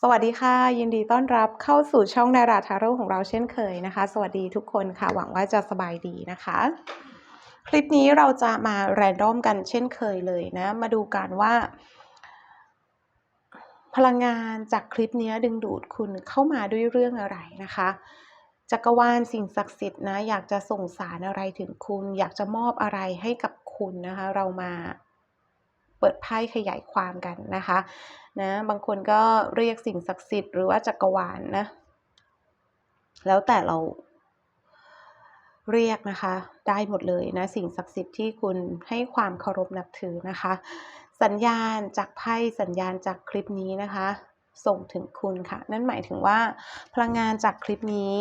สวัสดีค่ะ ยินดีต้อนรับเข้าสู่ช่องนาราทาโร่ของเราเช่นเคยนะคะ สวัสดีทุกคนค่ะ หวังว่าจะสบายดีนะคะ คลิปนี้เราจะมาแรนดอมกันเช่นเคยเลยนะ มาดูกันว่า พลังงานจากคลิปนี้ดึงดูดคุณเข้ามาด้วยเรื่องอะไรนะคะจักรวาลสิ่งศักดิ์สิทธิ์นะ อยากจะส่งสารอะไรถึงคุณ อยากจะมอบอะไรให้กับคุณนะคะ เรามา ปิดไพ่ขยายความกันนะคะนะบางคนก็เรียกสิ่งศักดิ์สิทธิ์หรือว่าจักรวาลนะแล้วแต่เราเรียกนะคะ ได้หมดเลยนะสิ่งศักดิ์สิทธิ์ที่คุณให้ความเคารพนับถือนะคะ สัญญาณจากไพ่สัญญาณจากคลิปนี้นะคะ ส่งถึงคุณค่ะ นั่นหมายถึงว่าพลังงานจากคลิปนี้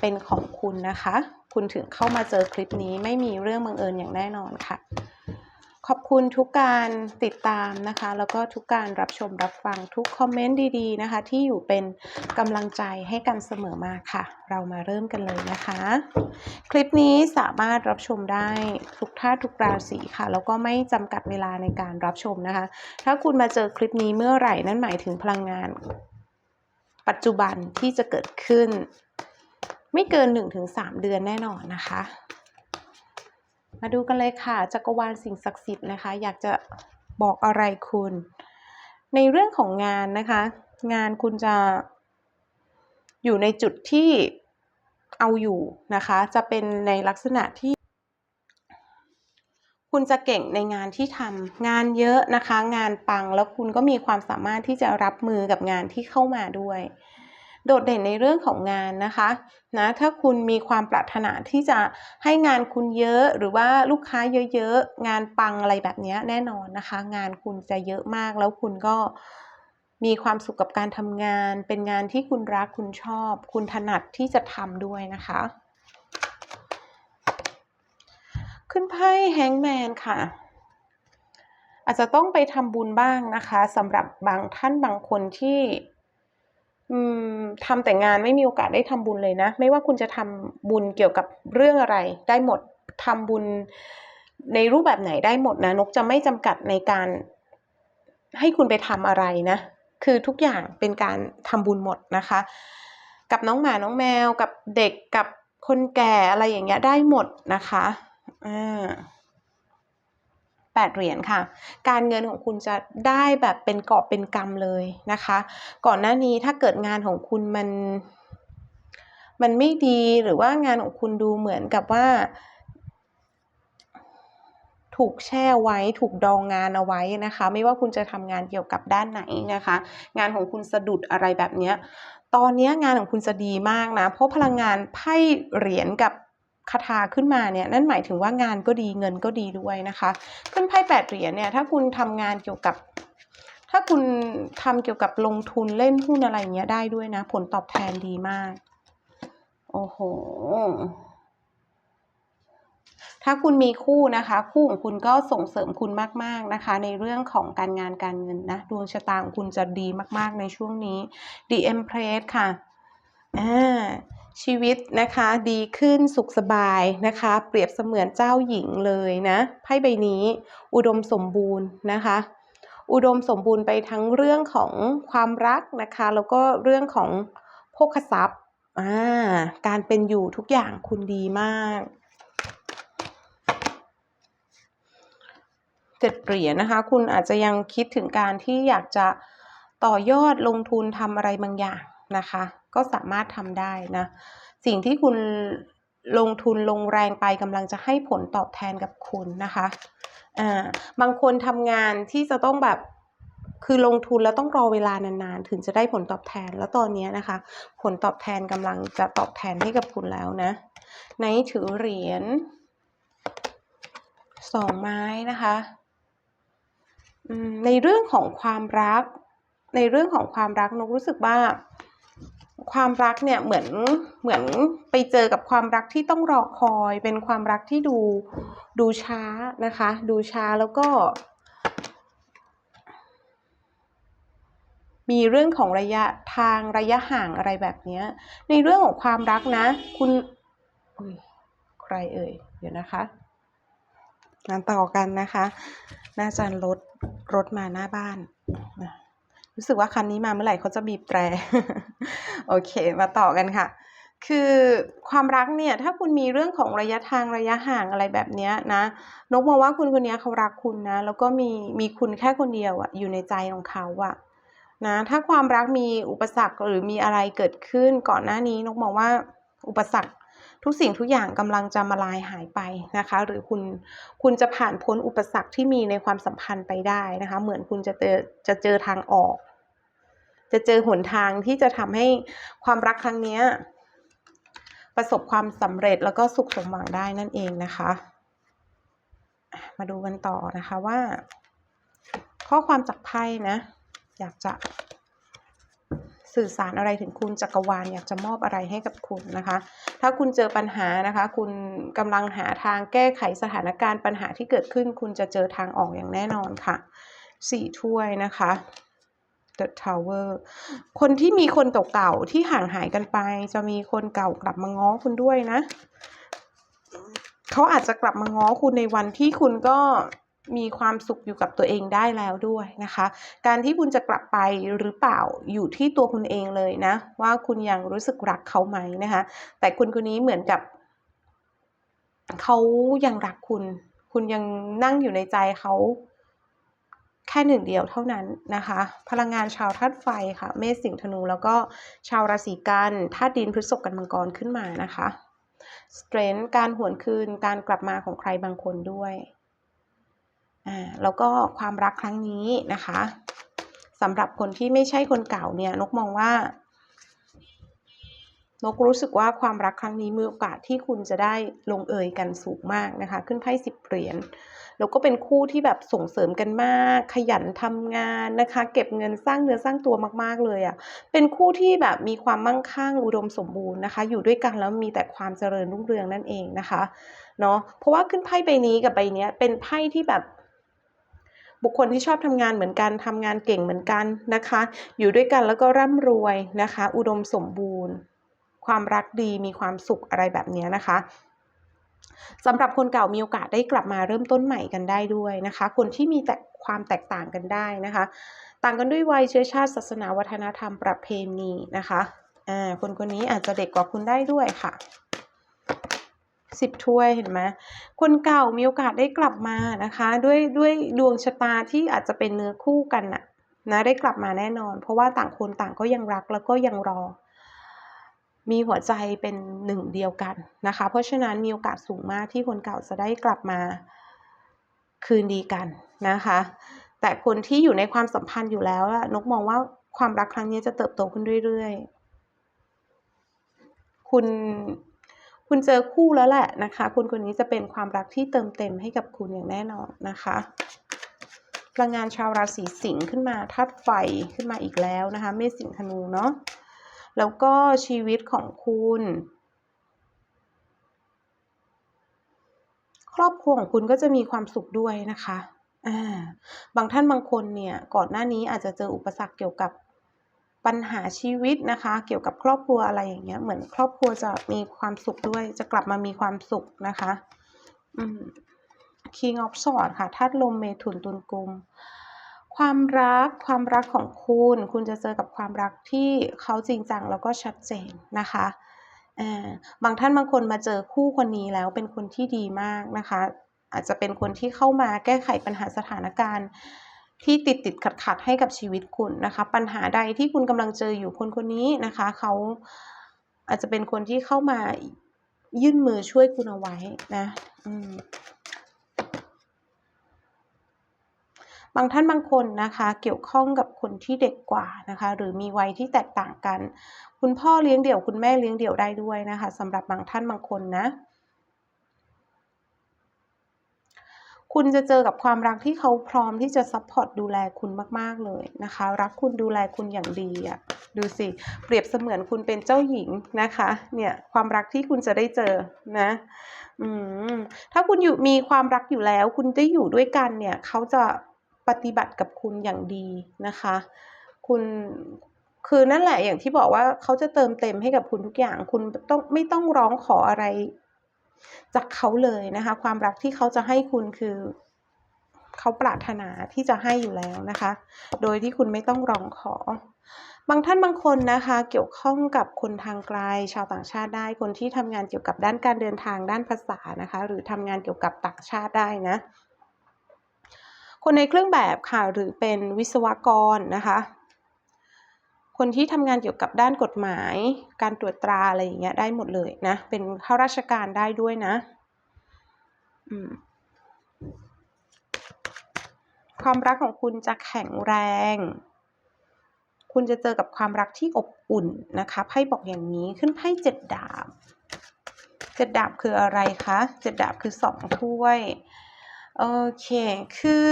เป็นของคุณนะคะ คุณถึงเข้ามาเจอคลิปนี้ไม่มีเรื่องบังเอิญอย่างแน่นอนค่ะ ขอบคุณทุกการติดตามนะคะ แล้วก็ทุกการรับชมรับฟังทุกคอมเมนต์ดีๆนะคะ ที่อยู่เป็นกำลังใจให้กันเสมอมาค่ะ เรามาเริ่มกันเลยนะคะ คลิปนี้สามารถรับชมได้ทุกท่าทุกราศีค่ะ แล้วก็ไม่จำกัดเวลาในการรับชมนะคะ ถ้าคุณมาเจอคลิปนี้เมื่อไหร่นั่นหมายถึงพลังงาน ปัจจุบันที่จะเกิดขึ้น ไม่เกิน 1-3 เดือนแน่นอนนะคะ มาดูกันเลยค่ะจักรวาลสิ่งศักดิ์สิทธิ์นะคะ อยากจะบอกอะไรคุณ ในเรื่องของงานนะคะ งานคุณจะอยู่ในจุดที่เอาอยู่นะคะ จะเป็นในลักษณะที่ คุณจะเก่งในงานที่ทำงานเยอะนะคะ งานปังแล้วคุณก็มีความสามารถที่จะรับมือกับงานที่เข้ามาด้วย โดดเด่นในเรื่องของงานนะคะนะถ้าคุณมีความปรารถนาที่จะให้งานคุณเยอะหรือว่าลูกค้าเยอะๆ งานปังอะไรแบบนี้แน่นอนนะคะ งานคุณจะเยอะมากแล้วคุณก็มีความสุขกับการทำงาน เป็นงานที่คุณรักคุณชอบ คุณถนัดที่จะทำด้วยนะคะ ขึ้นไพ่แฮงแมนค่ะ อาจจะต้องไปทำบุญบ้างนะคะสำหรับบางท่านบางคนที่ ทำแต่งานไม่มีโอกาสได้ทำบุญเลยนะ ไม่ว่าคุณจะทำบุญเกี่ยวกับเรื่องอะไร ได้หมดทำบุญในรูปแบบไหนได้หมดนะ นกจะไม่จำกัดในการให้คุณไปทำอะไรนะ คือทุกอย่างเป็นการทำบุญหมดนะคะ กับน้องหมาน้องแมวกับเด็กกับคนแก่อะไรอย่างเงี้ยได้หมดนะคะอ่า แปดเหรียญค่ะ การเงินของคุณจะได้แบบเป็นเกอบเป็นกำเลยนะคะ ก่อนหน้านี้ถ้าเกิดงานของคุณมัน มันไม่ดีหรือว่างานของคุณดูเหมือนกับว่า ถูกแช่ไว้ถูกดองงานเอาไว้นะคะ ไม่ว่าคุณจะทำงานเกี่ยวกับด้านไหนนะคะ งานของคุณสะดุดอะไรแบบนี้ตอนนี้งานของคุณจะดีมากนะ เพราะพลังงานไพ่เหรียญกับ คาถาขึ้นมาเนี่ยนั่นหมายถึงว่างานก็ดีเงินก็ดีด้วยนะคะขึ้นไพ่แปดเหรียญเนี่ยถ้าคุณทำงานเกี่ยวกับ ถ้าคุณทำเกี่ยวกับลงทุนเล่นหุ้นอะไรเงี้ยได้ด้วยนะ ผลตอบแทนดีมาก โอ้โหถ้าคุณมีคู่นะคะ คู่ของคุณก็ส่งเสริมคุณมากๆนะคะ ในเรื่องของการงานการเงินนะดวงชะตาของคุณจะดีมากๆในช่วงนี้ The Empress ค่ะอ่า ชีวิตนะคะดีขึ้นสุขสบายนะคะ เปรียบเสมือนเจ้าหญิงเลยนะไพ่ใบนี้อุดมสมบูรณ์นะคะ อุดมสมบูรณ์ไปทั้งเรื่องของความรักนะคะ แล้วก็เรื่องของโภคทรัพย์อ่าการเป็นอยู่ทุกอย่างคุณดีมากเจ็ดเหรียญนะคะ คุณอาจจะยังคิดถึงการที่อยากจะต่อยอดลงทุนทำอะไรบางอย่างนะคะ ก็สามารถทำได้นะ สิ่งที่คุณลงทุนลงแรงไปกำลังจะให้ผลตอบแทนกับคุณนะคะอ่าบางคนทำงานที่จะต้องแบบคือลงทุนแล้วต้องรอเวลานานๆ ถึงจะได้ผลตอบแทนแล้วตอนนี้นะคะ ผลตอบแทนกำลังจะตอบแทนให้กับคุณแล้วนะในถือเหรียญสองไม้นะคะในเรื่องของความรัก ในเรื่องของความรักนกรู้สึกว่า ความรักเนี่ยเหมือนเหมือนไปเจอกับความรักที่ต้องรอคอย เป็นความรักที่ดูดูช้านะคะ ดูช้าแล้วก็ มีเรื่องของระยะทางระยะห่างอะไรแบบนี้ในเรื่องของความรักนะ คุณใครเอ่ยเดี๋ยวนะคะงานต่อกันนะคะ น่าจะรถรถมาหน้าบ้าน รู้สึกว่าคันนี้มาเมื่อไหร่เขาจะบีบแตร โอเค มาต่อกันค่ะ คือความรักเนี่ย ถ้าคุณมีเรื่องของระยะทางระยะห่างอะไรแบบนี้นะ นกมองว่าคุณคนนี้เขารักคุณนะ แล้วก็มีมีคุณแค่คนเดียวอะอยู่ในใจของเขาอะนะถ้าความรักมีอุปสรรคหรือมีอะไรเกิดขึ้นก่อนหน้านี้นกมองว่าอุปสรรค ทุกสิ่งทุกอย่างกำลังจะมาลายหายไปนะคะ หรือคุณคุณจะผ่านพ้นอุปสรรคที่มีในความสัมพันธ์ไปได้นะคะ เหมือนคุณจะเจอจะเจอทางออก จะเจอหนทางที่จะทำให้ความรักครั้งเนี้ยประสบความสำเร็จแล้วก็สุขสมหวังได้นั่นเองนะคะ มาดูกันต่อนะคะว่า ข้อความจากไพ่นะ อยากจะ สื่อสารอะไรถึงคุณจักรวาลอยากจะมอบอะไรให้กับคุณนะคะ ถ้าคุณเจอปัญหานะคะ คุณกำลังหาทางแก้ไขสถานการณ์ปัญหาที่เกิดขึ้น คุณจะเจอทางออกอย่างแน่นอนค่ะสี่ถ้วยนะคะ The Tower คนที่มีคนเก่าๆที่ห่างหายกันไป จะมีคนเก่ากลับมาง้อคุณด้วยนะ เขาอาจจะกลับมาง้อคุณในวันที่คุณก็ มีความสุขอยู่กับตัวเองได้แล้วด้วยนะคะ การที่คุณจะกลับไปหรือเปล่าอยู่ที่ตัวคุณเองเลยนะ ว่าคุณยังรู้สึกรักเขาไหมนะคะ แต่คุณคนนี้เหมือนกับเขายังรักคุณ คุณยังนั่งอยู่ในใจเขาแค่หนึ่งเดียวเท่านั้นนะคะ พลังงานชาวธาตุไฟค่ะ เมษสิงห์ธนู แล้วก็ชาวราศีกันธาตุดินพฤษภกันมังกรขึ้นมานะคะ strength การหวนคืนการกลับมาของใครบางคนด้วย อ่าแล้วก็ความรักครั้งนี้นะคะสำหรับคนที่ไม่ใช่คนเก่าเนี่ยนกมองว่านกรู้สึกว่าความรักครั้งนี้มีโอกาสที่คุณจะได้ลงเอยกันสูงมากนะคะ ขึ้นไพ่สิบเหรียญแล้วก็เป็นคู่ที่แบบส่งเสริมกันมาก ขยันทำงานนะคะ เก็บเงินสร้างเนื้อสร้างตัวมากๆเลยอะ่ะเป็นคู่ที่แบบมีความมั่งคั่งอุดมสมบูรณ์นะคะ อยู่ด้วยกันแล้วมีแต่ความเจริญรุ่งเรืองนั่นเองนะคะเนาะเพราะว่าขึ้นไพ่ใบนี้กับใบนี้เป็นไพ่ที่แบบ บุคคลที่ชอบทำงานเหมือนกันทำงานเก่งเหมือนกันนะคะ อยู่ด้วยกันแล้วก็ร่ำรวยนะคะ อุดมสมบูรณ์ ความรักดีมีความสุขอะไรแบบนี้นะคะสำหรับคนเก่ามีโอกาสได้กลับมาเริ่มต้นใหม่กันได้ด้วยนะคะ คนที่มีแต่ความแตกต่างกันได้นะคะ ต่างกันด้วยวัยเชื้อชาติศาสนาวัฒนธรรมประเพณีนะคะอ่าคนคนนี้อาจจะเด็กกว่าคุณได้ด้วยค่ะ สิบถ้วยเห็นไหมคนเก่ามีโอกาสได้กลับมานะคะ ด้วยด้วยดวงชะตาที่อาจจะเป็นเนื้อคู่กันน่ะนะได้กลับมาแน่นอน เพราะว่าต่างคนต่างก็ยังรักแล้วก็ยังรอ มีหัวใจเป็นหนึ่งเดียวกันนะคะ เพราะฉะนั้นมีโอกาสสูงมากที่คนเก่าจะได้กลับมาคืนดีกันนะคะ แต่คนที่อยู่ในความสัมพันธ์อยู่แล้วนกมองว่าความรักครั้งนี้จะเติบโตขึ้นเรื่อยๆ คุณ คุณเจอคู่แล้วแหละนะคะ คุณคนนี้จะเป็นความรักที่เติมเต็มให้กับคุณอย่างแน่นอนนะคะพลังงานชาวราศีสิงห์ขึ้นมาธาตุไฟขึ้นมาอีกแล้วนะคะเมษสิงห์ธนูเนาะแล้วก็ชีวิตของคุณ ครอบครัวของคุณก็จะมีความสุขด้วยนะคะอ่าบางท่านบางคนเนี่ยก่อนหน้านี้อาจจะเจออุปสรรคเกี่ยวกับ ปัญหาชีวิตนะคะ เกี่ยวกับครอบครัวอะไรอย่างเงี้ย เหมือนครอบครัวจะมีความสุขด้วย จะกลับมามีความสุขนะคะ อืม King of Swords ค่ะธาตุลมเมถุนตุลกุม ความรักความรักของคุณ คุณจะเจอกับความรักที่เขาจริงจังแล้วก็ชัดเจนนะคะบางท่านบางคนมาเจอคู่คนนี้แล้วเป็นคนที่ดีมากนะคะ อาจจะเป็นคนที่เข้ามาแก้ไขปัญหาสถานการณ์ ที่ติดติดขัดขัดให้กับชีวิตคุณนะคะ ปัญหาใดที่คุณกำลังเจออยู่คนคนนี้นะคะเขาอาจจะเป็นคนที่เข้ามายื่นมือช่วยคุณเอาไว้นะบางท่านบางคนนะคะเกี่ยวข้องกับคนที่เด็กกว่านะคะ หรือมีวัยที่แตกต่างกัน คุณพ่อเลี้ยงเดี่ยว คุณแม่เลี้ยงเดี่ยวได้ด้วยนะคะสำหรับบางท่านบางคนนะ คุณจะเจอกับความรักที่เขาพร้อมที่จะซัพพอร์ตดูแลคุณมาก ๆ เลยนะคะ รักคุณดูแลคุณอย่างดีอะ่ะดูสิ เปรียบเสมือนคุณเป็นเจ้าหญิงนะคะ เนี่ยความรักที่คุณจะได้เจอนะอืมถ้าคุณอยู่มีความรักอยู่แล้ว คุณได้อยู่ด้วยกันเนี่ย เขาจะปฏิบัติกับคุณอย่างดีนะคะ คุณคือนั่นแหละอย่างที่บอกว่าเขาจะเติมเต็มให้กับคุณทุกอย่าง คุณต้องไม่ต้องร้องขออะไร จากเขาเลยนะคะ ความรักที่เขาจะให้คุณคือเขาปรารถนาที่จะให้อยู่แล้วนะคะ โดยที่คุณไม่ต้องร้องขอ บางท่านบางคนนะคะ เกี่ยวข้องกับคนทางไกล ชาวต่างชาติได้ คนที่ทำงานเกี่ยวกับด้านการเดินทางด้านภาษานะคะ หรือทำงานเกี่ยวกับต่างชาติได้นะ คนในเครื่องแบบค่ะ หรือเป็นวิศวกรนะคะ คนที่ทำงานเกี่ยวกับด้านกฎหมาย การตรวจตราอะไรอย่างเงี้ยได้หมดเลยนะ เป็นข้าราชการได้ด้วยนะความรักของคุณจะแข็งแรง คุณจะเจอกับความรักที่อบอุ่นนะคะไพ่บอกอย่างนี้ขึ้นไพ่เจ็ดดาบเจ็ดดาบคืออะไรคะเจ็ดดาบคือสองถ้วย โอเค คือ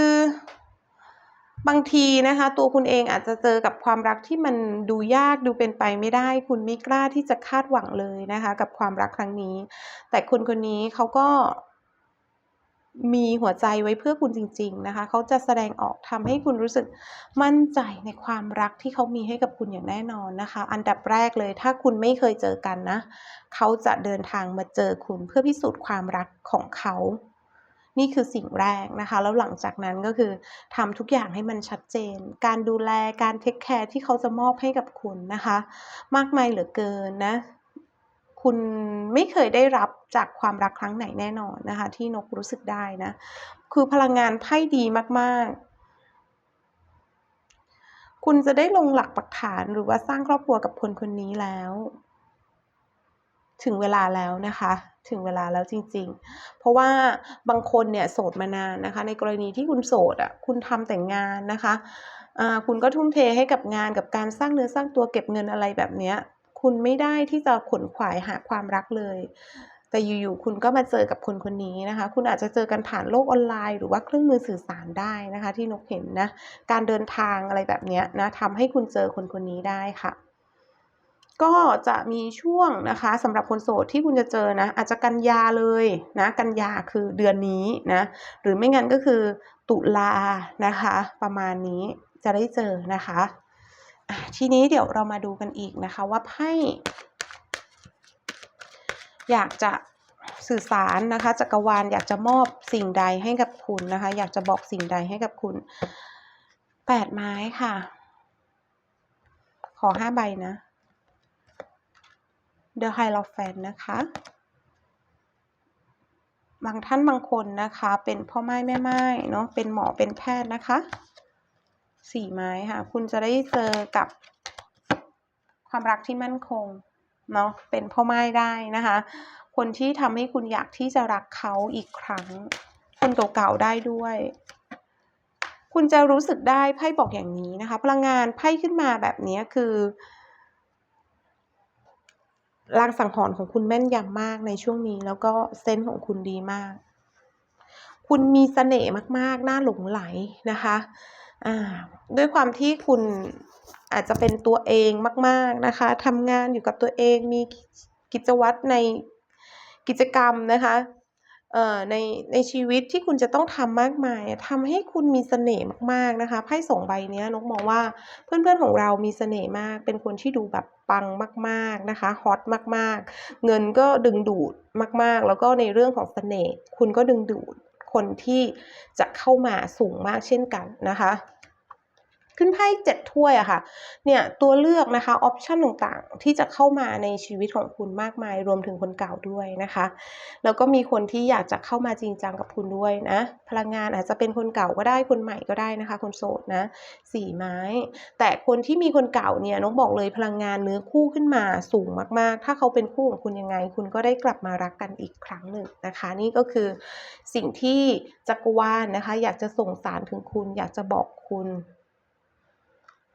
บางทีนะคะ ตัวคุณเองอาจจะเจอกับความรักที่มันดูยากดูเป็นไปไม่ได้ คุณไม่กล้าที่จะคาดหวังเลยนะคะ กับความรักครั้งนี้ แต่คนคนนี้เขาก็มีหัวใจไว้เพื่อคุณจริง ๆนะคะ เขาจะแสดงออกทำให้คุณรู้สึกมั่นใจในความรักที่เขามีให้กับคุณอย่างแน่นอนนะคะ อันดับแรกเลย ถ้าคุณไม่เคยเจอกันนะ เขาจะเดินทางมาเจอคุณเพื่อพิสูจน์ความรักของเขา นี่คือสิ่งแรกนะคะ แล้วหลังจากนั้นก็คือทำทุกอย่างให้มันชัดเจน การดูแลการเทคแคร์ที่เขาจะมอบให้กับคุณนะคะ มากมายเหลือเกินนะ คุณไม่เคยได้รับจากความรักครั้งไหนแน่นอนนะคะ ที่นกรู้สึกได้นะ คือพลังงานไพ่ดีมากๆคุณจะได้ลงหลักปักฐานหรือว่าสร้างครอบครัวกับคนคนนี้แล้ว ถึงเวลาแล้วนะคะ ถึงเวลาแล้วจริง ๆ เพราะว่าบางคนเนี่ยโสดมานานนะคะ ในกรณีที่คุณโสดอะคุณทำแต่งงานนะคะคุณก็ทุ่มเทให้กับงานกับการสร้างเนื้อสร้างตัวเก็บเงินอะไรแบบเนี้ยคุณไม่ได้ที่จะขนขวายหาความรักเลย แต่อยู่ๆคุณก็มาเจอกับคนคนนี้นะคะ คุณอาจจะเจอกันผ่านโลกออนไลน์ หรือว่าเครื่องมือสื่อสารได้นะคะ ที่นกเห็นนะ การเดินทางอะไรแบบเนี้ยนะทำให้คุณเจอคนคนนี้ได้ค่ะ ก็จะมีช่วงนะคะสำหรับคนโสดที่คุณจะเจอนะ อาจจะกันยาเลยนะ กันยาคือเดือนนี้นะ หรือไม่งั้นก็คือตุลานะคะ ประมาณนี้จะได้เจอนะคะ ทีนี้เดี๋ยวเรามาดูกันอีกนะคะว่าไพ่อยากจะสื่อสารนะคะจักรวาลอยากจะมอบสิ่งใดให้กับคุณนะคะ อยากจะบอกสิ่งใดให้กับคุณแปดไม้ค่ะ ขอห้าใบนะ The Hierophant นะคะ บางท่านบางคนนะคะ เป็นพ่อไม้แม่ไม้เนาะเป็นหมอเป็นแพทย์นะคะสี่ไม้ค่ะ คุณจะได้เจอกับความรักที่มั่นคงเนาะเป็นพ่อไม้ได้นะคะ คนที่ทำให้คุณอยากที่จะรักเขาอีกครั้ง คนเก่าๆได้ด้วย คุณจะรู้สึกได้ไพ่บอกอย่างนี้นะคะ พลังงานไพ่ขึ้นมาแบบนี้คือ ลางสังหรณ์ของคุณแม่นยำมากในช่วงนี้ แล้วก็เซนส์ของคุณดีมาก คุณมีเสน่ห์มาก ๆ น่าหลงไหลนะคะด้วยความที่คุณอาจจะเป็นตัวเองมาก ๆนะคะทำงานอยู่กับตัวเองมีกิจวัตรในกิจกรรมนะคะ ในในชีวิตที่คุณจะต้องทำมากมายทำให้คุณมีเสน่ห์มากๆนะคะไพ่สองใบนี้นกมองว่าเพื่อนๆของเรามีเสน่ห์มาก เป็นคนที่ดูแบบปังมาก ๆนะคะฮอตมากๆ เงินก็ดึงดูดมากๆ แล้วก็ในเรื่องของเสน่ห์คุณก็ดึงดูดคนที่จะเข้ามาสูงมากเช่นกันนะคะ ขึ้นไพ่เจ็ดถ้วยอะค่ะ เนี่ยตัวเลือกนะคะออปชันต่างๆ ที่จะเข้ามาในชีวิตของคุณมากมาย รวมถึงคนเก่าด้วยนะคะ แล้วก็มีคนที่อยากจะเข้ามาจริงจังกับคุณด้วยนะ พลังงานอาจจะเป็นคนเก่าก็ได้คนใหม่ก็ได้นะคะ คนโสดนะสี่ไม้ แต่คนที่มีคนเก่าเนี่ยนกบอกเลยพลังงานเนื้อคู่ขึ้นมาสูงมากๆ ถ้าเขาเป็นคู่ของคุณยังไง คุณก็ได้กลับมารักกันอีกครั้งหนึ่งนะคะ นี่ก็คือสิ่งที่จักรวาลนะคะ อยากจะส่งสารถึงคุณอยากจะบอกคุณ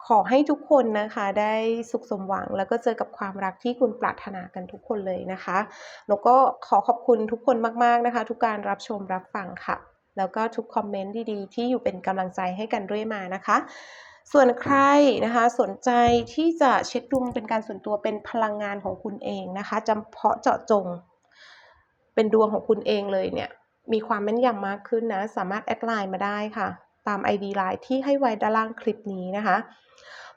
ขอให้ทุกคนนะคะได้สุขสมหวัง แล้วก็เจอกับความรักที่คุณปรารถนากันทุกคนเลยนะคะ แล้วก็ขอขอบคุณทุกคนมาก ๆนะคะ ทุกการรับชมรับฟังค่ะ แล้วก็ทุกคอมเมนต์ดีๆ ที่อยู่เป็นกำลังใจให้กันเรื่อยมานะคะ ส่วนใครนะคะสนใจที่จะเช็คดวงเป็นการส่วนตัวเป็นพลังงานของคุณเองนะคะจำเพาะเจาะจง เป็นดวงของคุณเองเลยเนี่ยมีความแม่นยำมากขึ้นนะ สามารถแอดไลน์มาได้ค่ะ ตาม ID ไลน์ที่ให้ไว้ด้านล่างคลิปนี้นะคะ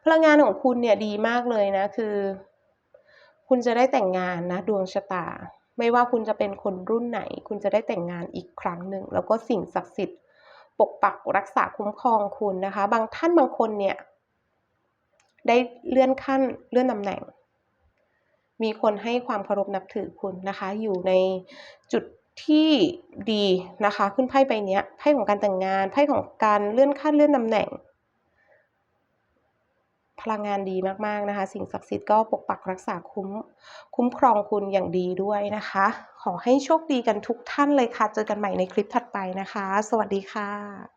พลังงานของคุณเนี่ยดีมากเลยนะคือ คุณจะได้แต่งงานนะดวงชะตา ไม่ว่าคุณจะเป็นคนรุ่นไหน คุณจะได้แต่งงานอีกครั้งหนึ่ง แล้วก็สิ่งศักดิ์สิทธิ์ ปกปักรักษาคุ้มครองคุณนะคะ บางท่านบางคนเนี่ย ได้เลื่อนขั้นเลื่อนตำแหน่งมีคนให้ความเคารพนับถือคุณนะคะ อยู่ในจุด ที่ดีนะคะ ขึ้นไพ่ใบนี้ไพ่ของการแต่งงานไพ่ของการเลื่อนขั้นเลื่อนตำแหน่ง พลังงานดีมากๆนะคะ สิ่งศักดิ์สิทธิ์ก็ปกปักรักษาคุ้มคุ้มครองคุณอย่างดีด้วยนะคะ ขอให้โชคดีกันทุกท่านเลยค่ะ เจอกันใหม่ในคลิปถัดไปนะคะ สวัสดีค่ะ